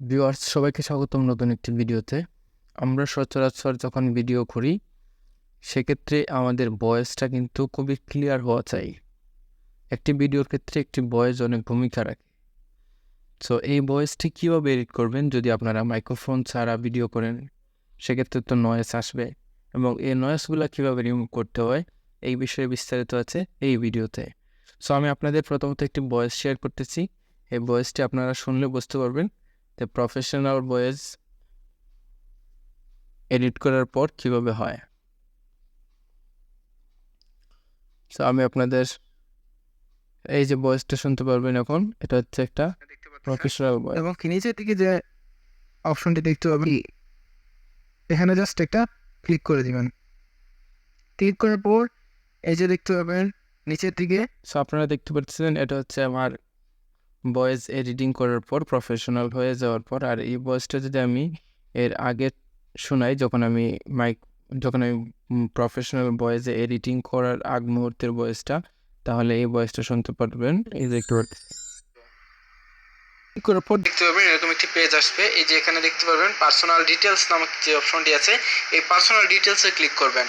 Viewers, সবাইকে স্বাগতম নতুন একটি ভিডিওতে। আমরা সচরাচর যখন ভিডিও করি, সেক্ষেত্রে আমাদের ভয়েসটা কিন্তু খুবই ক্লিয়ার হওয়া চাই। একটি ভিডিওর ক্ষেত্রে একটি ভয়েস অনেক ভূমিকা রাখে। সো এই ভয়েসটি কীভাবে এডিট করবেন? যদি আপনারা মাইক্রোফোন ছাড়া ভিডিও করেন, সেক্ষেত্রে তো নয়েস আসবে। এবং এই নয়েসগুলো কীভাবে রিমুভ করতে হয়, এই বিষয়ে বিস্তারিত আছে এই ভিডিওতে। সো আমি আপনাদের প্রথমত একটি ভয়েস শেয়ার করতেছি। এই ভয়েসটি আপনারা শুনলে বুঝতে পারবেন। যে প্রফেশনাল ভয়েস এডিট করার পর কীভাবে হয়? তো আমি আপনাদের এই যে ভয়েসটা শুনতে পারবেন এখন এটা হচ্ছে একটা প্রফেশনাল ভয়েস এবং নিচের দিকে যে অপশনটি দেখতে পাবেন এখানে জাস্ট একটা ক্লিক করে দিবেন। ক্লিক করার পর এই যে দেখতে পাবেন নিচের দিকে সো আপনারা দেখতে পাচ্ছেন এটা হচ্ছে আমার ভয়েস এডিটিং করার পর প্রফেশনাল হয়ে যাওয়ার পর, আর এই ভয়েসটা যদি আমি এর আগে শোনাই, যখন আমি মাইক যখন আমি প্রফেশনাল ভয়েসে এডিটিং করার আগ মুহূর্তের ভয়েসটা তাহলে এই ভয়েসটা শুনতে পারবেন। এই যে একটু করার পর দেখতে পাবেন এরকম একটি পেজ আসবে। এই যে এখানে দেখতে পারবেন পার্সোনাল ডিটেলস নামক যে অপশনটি আছে, এই পার্সোনাল ডিটেলসে ক্লিক করবেন।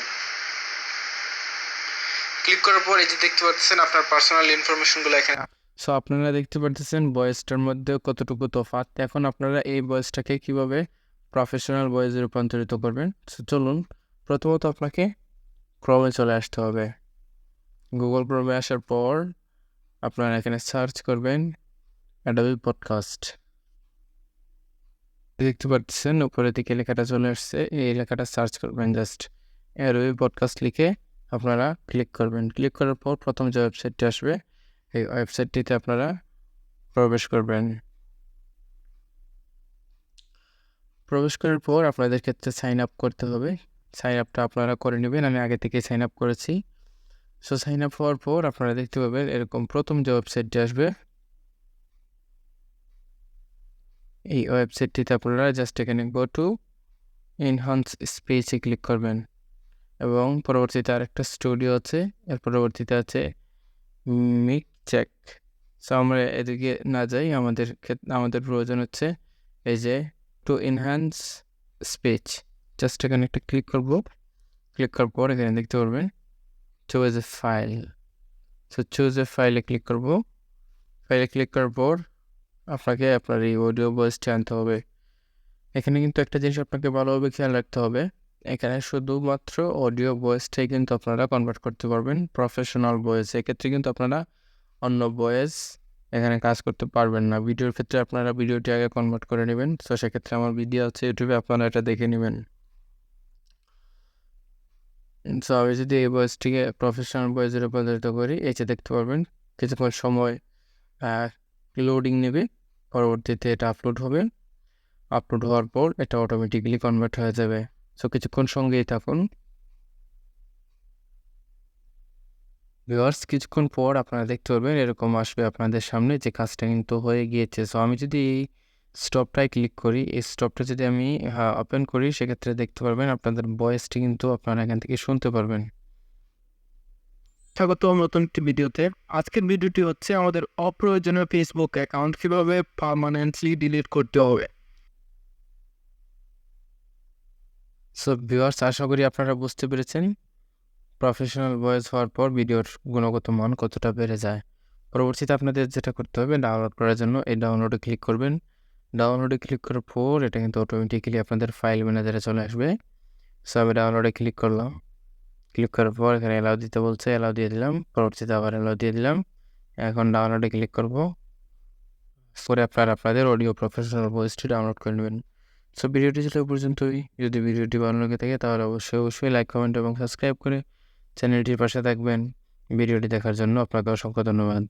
ক্লিক করার পর এই যে দেখতে পাচ্ছেন, আপনার পার্সোনাল ইনফরমেশনগুলো এখানে সো আপনারা দেখতে পাচ্ছেন ভয়েসটার মধ্যে কতটুকু তফাৎ। এখন আপনারা এই ভয়েসটাকে কীভাবে প্রফেশনাল ভয়েসে রূপান্তরিত করবেন? সো চলুন, প্রথমত আপনাকে ক্রমে চলে আসতে হবে। গুগল ক্রমে আসার পর আপনারা এখানে সার্চ করবেন অ্যাডাবি পডকাস্ট দেখতে পাচ্ছেন উপরের দিকে লেখাটা চলে আসছে। এই লেখাটা সার্চ করবেন জাস্ট অ্যাডাবি পডকাস্ট লিখে আপনারা ক্লিক করবেন। ক্লিক করার পর প্রথম যে ওয়েবসাইটটি আসবে এই ওয়েবসাইটটিতে আপনারা প্রবেশ করবেন। প্রবেশ করার পর আপনাদের ক্ষেত্রে সাইন আপ করতে হবে। সাইন আপটা আপনারা করে নেবেন। আমি আগে থেকে সাইন আপ করেছি। সো সাইন আপ হওয়ার পর আপনারা দেখতে পাবেন এরকম প্রথম যে ওয়েবসাইটটি আসবে, এই ওয়েবসাইটটিতে আপনারা জাস্ট এখানে গো টু এনহান্স স্পেসে ক্লিক করবেন। এবং পরবর্তীতে আরেকটা স্টুডিও আছে। এর পরবর্তীতে আছে মিক চেক সো আমরা এদিকে না যাই, আমাদের আমাদের প্রয়োজন হচ্ছে এই যে টু এনহ্যান্স স্পেচ জাস্ট এখানে একটা ক্লিক করব। ক্লিক করার পর এখানে দেখতে পারবেন choose a file so choose a ফাইলে ক্লিক করব ফাইলে ক্লিক করার পর আপনাকে আপনার এই অডিও ভয়েসটি আনতে হবে। এখানে কিন্তু একটা জিনিস আপনাকে ভালোভাবে খেয়াল রাখতে হবে। এখানে শুধুমাত্র অডিও ভয়েসটাই কিন্তু আপনারা কনভার্ট করতে পারবেন। প্রফেশনাল ভয়েস এক্ষেত্রে কিন্তু আপনারা অন্য ভয়েস এখানে কাজ করতে পারবেন না। ভিডিওর ক্ষেত্রে আপনারা ভিডিওটি আগে কনভার্ট করে নেবেন। সো সেক্ষেত্রে আমার ভিডিও আছে ইউটিউবে আপনারা এটা দেখে নেবেন। সো আমি যদি এই ভয়েসটিকে প্রফেশনাল ভয়েসে রূপান্তরিত করি যে দেখতে পারবেন, কিছুক্ষণ সময় লোডিং নেবে। পরবর্তীতে এটা আপলোড হবে। আপলোড হওয়ার পর এটা অটোমেটিক্যালি কনভার্ট হয়ে যাবে। সো কিছুক্ষণ সঙ্গেই থাকুন। ভিউয়ার্স কিছুক্ষণ পর আপনারা দেখতে পারবেন এরকম আসবে আপনাদের সামনে যে কাজটা কিন্তু হয়ে গিয়েছে। সো আমি যদি এই স্টপটায় ক্লিক করি এই স্টপটা যদি আমি ওপেন করি সেক্ষেত্রে দেখতে পারবেন আপনাদের ভয়েসটি কিন্তু আপনারা এখান থেকে শুনতে পারবেন। স্বাগত নতুন একটি ভিডিওতে। আজকের ভিডিওটি হচ্ছে আমাদের অপ্রয়োজনীয় ফেসবুক অ্যাকাউন্ট কীভাবে পার্মানেন্টলি ডিলিট করতে হবে। সো ভিউয়ার্স আশা করি আপনারা বুঝতে পেরেছেন। প্রফেশনাল ভয়েস হওয়ার পর ভিডিওর গুণগত মান কতটা বেড়ে যায়? পরবর্তীতে আপনাদের যেটা করতে হবে ডাউনলোড করার জন্য এই ডাউনলোডে ক্লিক করবেন। ডাউনলোডে ক্লিক করার পর এটা কিন্তু অটোমেটিক্যালি আপনাদের ফাইল ম্যানেজারে চলে আসবে। সো আমি ডাউনলোডে ক্লিক করলাম। ক্লিক করার পর এখানে অ্যালাউ দিতে বলছে অ্যালাউ দিয়ে দিলাম। পরবর্তীতে আবার অ্যালাউ দিয়ে দিলাম। এখন ডাউনলোডে ক্লিক করব। পরে আপনারা আপনাদের অডিও প্রফেশনাল ভয়েসটি ডাউনলোড করে নেবেন। সো ভিডিওটি ছিল পর্যন্তই। যদি ভিডিওটি ভালো লেগে থাকে তাহলে অবশ্যই অবশ্যই লাইক কমেন্ট এবং সাবস্ক্রাইব করে চ্যানেলটির পাশে থাকবেন। ভিডিওটি দেখার জন্য আপনাকে অসংখ্য ধন্যবাদ।